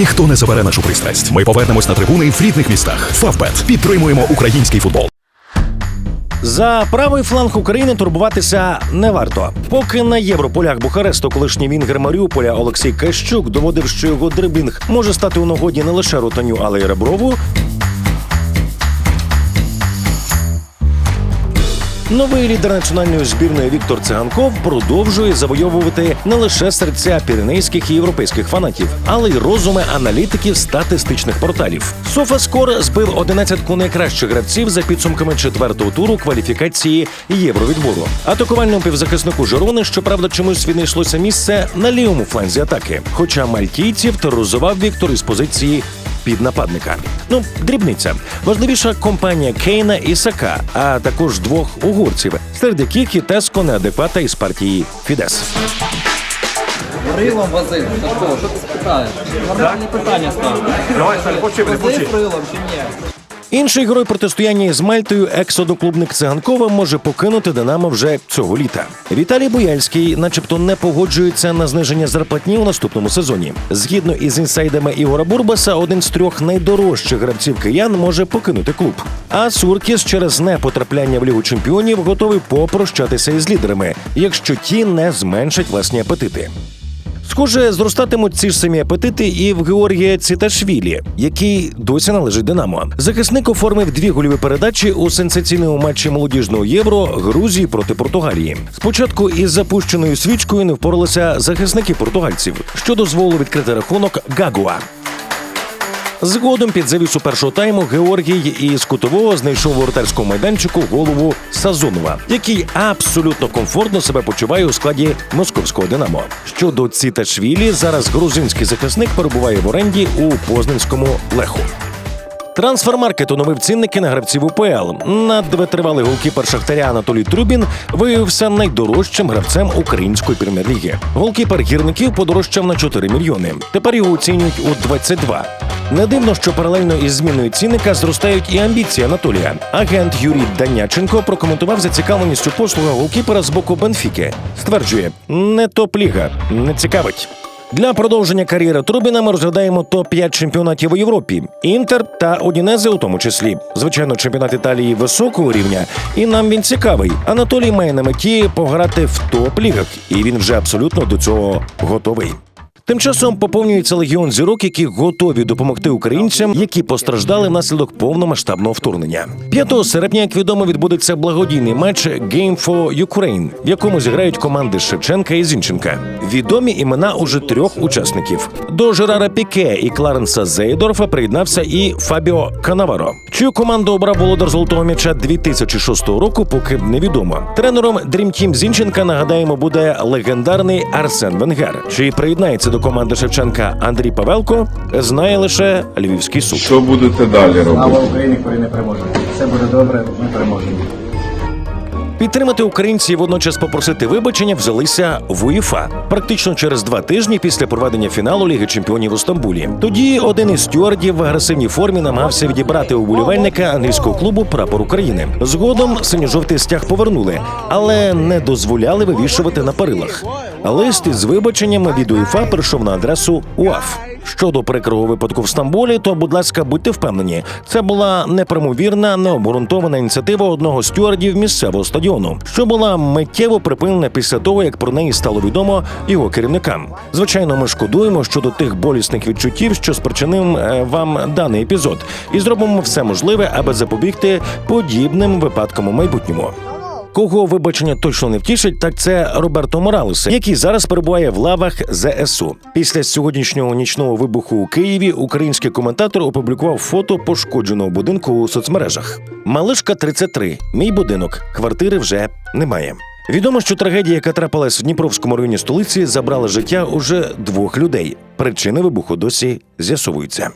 Ніхто не забере нашу пристрасть. Ми повернемось на трибуни в рідних містах. Фавбет підтримуємо український футбол. За правий фланг України турбуватися не варто. Поки на європолях Бухаресту колишній вінгер Маріуполя Олексій Кащук доводив, що його дрибінг може стати у нагоді не лише ротаню, але й реброву. Новий лідер національної збірної Віктор Циганков продовжує завойовувати не лише серця піренейських і європейських фанатів, але й розуми аналітиків статистичних порталів. Софаскор збив 11 найкращих гравців за підсумками четвертого туру кваліфікації євровідбору. Атакувальному півзахиснику Жирони, щоправда, чомусь віднайшлося місце на лівому фланзі атаки. Хоча мальтійців тероризував Віктор із позиції під нападника. Ну, дрібниця. Важливіша компанія Кейна і Сака, а також двох угорців, серед яких і Теско неадеквата із партії Фідес. Рилом возив. Сашко, що ти спитаєш? Нормальні питання став. Давай, Саль, почи, почи. Возив рилом чи ні? Інший герой протистояння з Мальтою, екс-одноклубник Циганкова, може покинути Динамо вже цього літа. Віталій Буяльський, начебто, не погоджується на зниження зарплатні у наступному сезоні. Згідно із інсайдами Ігора Бурбаса, один з трьох найдорожчих гравців киян може покинути клуб. А Суркіс через непотрапляння в лігу чемпіонів готовий попрощатися із лідерами, якщо ті не зменшать власні апетити. Схоже, зростатимуть ці ж самі апетити і в Георгія Циташвілі, який досі належить Динамо. Захисник оформив дві гольові передачі у сенсаційному матчі молодіжного євро Грузії проти Португалії. Спочатку із запущеною свічкою не впоралися захисники португальців, що дозволило відкрити рахунок Гагуа. Згодом під завісу першого тайму Георгій із кутового знайшов воротарському майданчику голову Сазонова, який абсолютно комфортно себе почуває у складі московського Динамо. Щодо Ціташвілі, зараз грузинський захисник перебуває в оренді у Познанському Леху. Трансфермаркет оновив цінники на гравців УПЛ. Надвитривалий голкіпер Шахтаря Анатолій Трубін виявився найдорожчим гравцем української прем'єр-ліги. Голкіпер гірників подорожчав на 4 мільйони. Тепер його оцінюють у 22. Не дивно, що паралельно із зміною цінника зростають і амбіції Анатолія. Агент Юрій Даняченко прокоментував зацікавленістю послуга голкіпера з боку Бенфіки. Стверджує, не топ-ліга, не цікавить. Для продовження кар'єри Трубіна ми розглядаємо топ-5 чемпіонатів у Європі, Інтер та Одінези у тому числі. Звичайно, чемпіонат Італії високого рівня, і нам він цікавий. Анатолій має на меті пограти в топ-лігах, і він вже абсолютно до цього готовий. Тим часом поповнюється легіон зірок, які готові допомогти українцям, які постраждали внаслідок повномасштабного вторгнення. 5 серпня, як відомо, відбудеться благодійний матч Game for Ukraine, в якому зіграють команди Шевченка і Зінченка. Відомі імена уже трьох учасників. До Жерара Піке і Кларенса Зейдорфа приєднався і Фабіо Канаваро, чию команду обрав володар золотого м'яча 2006 року, поки невідомо. Тренером Dream Team Зінченка нагадаємо буде легендарний Арсен Венгер, чий приєднається до команди Шевченка Андрій Павелко, знає лише львівський суд. Що будете далі робити? Слава Україні, коли не переможе. Все буде добре, ми переможемо. Підтримати українців і водночас попросити вибачення взялися в УЄФА практично через два тижні після проведення фіналу Ліги Чемпіонів у Стамбулі. Тоді один із стюардів в агресивній формі намагався відібрати у вболівальника англійського клубу прапор України. Згодом синьо-жовтий стяг повернули, але не дозволяли вивішувати на перилах. Лист із вибаченнями від УЄФА прийшов на адресу УАФ. Щодо прикрого випадку в Стамбулі, то, будь ласка, будьте впевнені, це була непримовірна, необґрунтована ініціатива одного стюардів місцевого стадіону, що була миттєво припинена після того, як про неї стало відомо його керівникам. Звичайно, ми шкодуємо щодо тих болісних відчуттів, що спричинив е, вам даний епізод, і зробимо все можливе, аби запобігти подібним випадкам у майбутньому. Кого вибачення точно не втішить, так це Роберто Моралеса, який зараз перебуває в лавах ЗСУ. Після сьогоднішнього нічного вибуху у Києві український коментатор опублікував фото пошкодженого будинку у соцмережах. Малишка 33. Мій будинок. Квартири вже немає. Відомо, що трагедія, яка трапилась в Дніпровському районі столиці, забрала життя уже двох людей. Причини вибуху досі з'ясовуються.